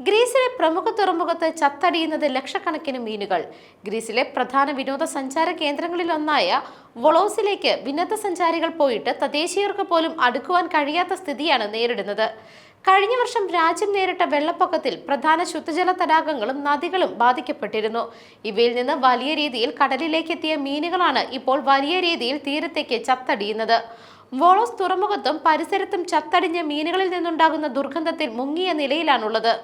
ഗ്രീസിലെ പ്രമുഖ തുറമുഖത്ത് ചത്തടിയുന്നത് ലക്ഷക്കണക്കിന് മീനുകൾ. ഗ്രീസിലെ പ്രധാന വിനോദസഞ്ചാര കേന്ദ്രങ്ങളിലൊന്നായ വൊളോസിലേക്ക് വിനോദസഞ്ചാരികൾ പോയിട്ട് തദ്ദേശീയർക്ക് പോലും അടുക്കുവാൻ കഴിയാത്ത സ്ഥിതിയാണ് നേരിടുന്നത്. കഴിഞ്ഞ വർഷം രാജ്യം നേരിട്ട വെള്ളപ്പൊക്കത്തിൽ പ്രധാന ശുദ്ധജല തടാകങ്ങളും നദികളും ബാധിക്കപ്പെട്ടിരുന്നു. ഇവയിൽ നിന്ന് വലിയ രീതിയിൽ കടലിലേക്ക് എത്തിയ മീനുകളാണ് ഇപ്പോൾ വലിയ രീതിയിൽ തീരത്തേക്ക് ചത്തടിയുന്നത്. വോളോസ് തുറമുഖത്തും പരിസരത്തും ചത്തടിഞ്ഞ മീനുകളിൽ നിന്നുണ്ടാകുന്ന ദുർഗന്ധത്തിൽ മുങ്ങിയ നിലയിലാണുള്ളത്.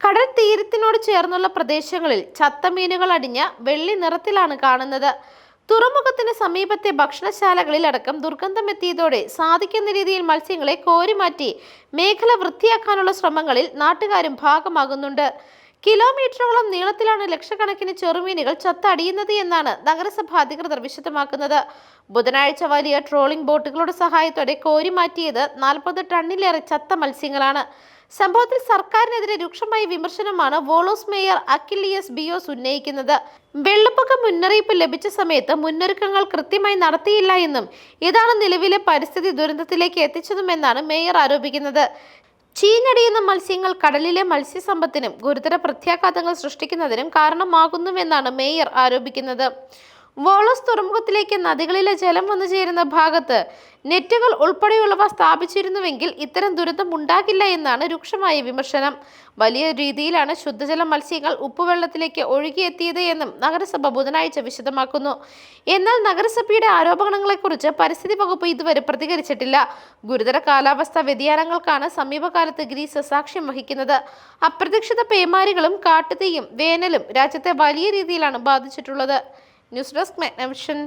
കടൽ തീരത്തിനോട് ചേർന്നുള്ള പ്രദേശങ്ങളിൽ ചത്തമീനുകൾ അടിഞ്ഞ വെള്ളി നിറത്തിലാണ് കാണുന്നത്. തുറമുഖത്തിന് സമീപത്തെ ഭക്ഷണശാലകളിലടക്കം ദുർഗന്ധം എത്തിയതോടെ സാധിക്കുന്ന രീതിയിൽ മത്സ്യങ്ങളെ കോരിമാറ്റി മേഖല വൃത്തിയാക്കാനുള്ള ശ്രമങ്ങളിൽ നാട്ടുകാരും ഭാഗമാകുന്നുണ്ട്. കിലോമീറ്ററോളം നീളത്തിലാണ് ലക്ഷക്കണക്കിന് ചെറുമീനുകൾ ചത്തടിയുന്നത് എന്നാണ് നഗരസഭാ അധികൃതർ വിശദമാക്കുന്നത്. ബുധനാഴ്ച വലിയ ട്രോളിംഗ് ബോട്ടുകളുടെ സഹായത്തോടെ കോരി മാറ്റിയത് നാൽപ്പത് ടണ്ണിലേറെ ചത്ത മത്സ്യങ്ങളാണ്. സംഭവത്തിൽ സർക്കാരിനെതിരെ രൂക്ഷമായ വിമർശനമാണ് വോളോസ് മേയർ അക്കിലിയസ് ബിയോസ് ഉന്നയിക്കുന്നത്. വെള്ളപ്പൊക്ക മുന്നറിയിപ്പ് ലഭിച്ച സമയത്ത് മുന്നൊരുക്കങ്ങൾ കൃത്യമായി നടത്തിയില്ല എന്നും ഇതാണ് നിലവിലെ പരിസ്ഥിതി ദുരന്തത്തിലേക്ക് എത്തിച്ചതുമെന്നാണ് മേയർ ആരോപിക്കുന്നത്. ചീഞ്ഞടിയുന്ന മത്സ്യങ്ങൾ കടലിലെ മത്സ്യസമ്പത്തിനും ഗുരുതര പ്രത്യാഘാതങ്ങൾ സൃഷ്ടിക്കുന്നതിനും കാരണമാകുന്നുവെന്നാണ് മേയർ ആരോപിക്കുന്നത്. വോളോസ് തുറമുഖത്തിലേക്ക് നദികളിലെ ജലം വന്നു ചേരുന്ന ഭാഗത്ത് നെറ്റുകൾ ഉൾപ്പെടെയുള്ളവ സ്ഥാപിച്ചിരുന്നുവെങ്കിൽ ഇത്തരം ദുരന്തം ഉണ്ടാകില്ല എന്നാണ് രൂക്ഷമായ വിമർശനം. വലിയ രീതിയിലാണ് ശുദ്ധജല മത്സ്യങ്ങൾ ഉപ്പുവെള്ളത്തിലേക്ക് ഒഴുകിയെത്തിയത് എന്നും നഗരസഭ ബുധനാഴ്ച വിശദമാക്കുന്നു. എന്നാൽ നഗരസഭയുടെ ആരോപണങ്ങളെക്കുറിച്ച് പരിസ്ഥിതി വകുപ്പ് ഇതുവരെ പ്രതികരിച്ചിട്ടില്ല. ഗുരുതര കാലാവസ്ഥാ വ്യതിയാനങ്ങൾക്കാണ് സമീപകാലത്ത് ഗ്രീസ് സാക്ഷ്യം വഹിക്കുന്നത്. അപ്രതീക്ഷിത പേമാരികളും കാട്ടുതീയും വേനലും രാജ്യത്തെ വലിയ രീതിയിലാണ് ബാധിച്ചിട്ടുള്ളത്. News desk മെഗ്നവിഷൻ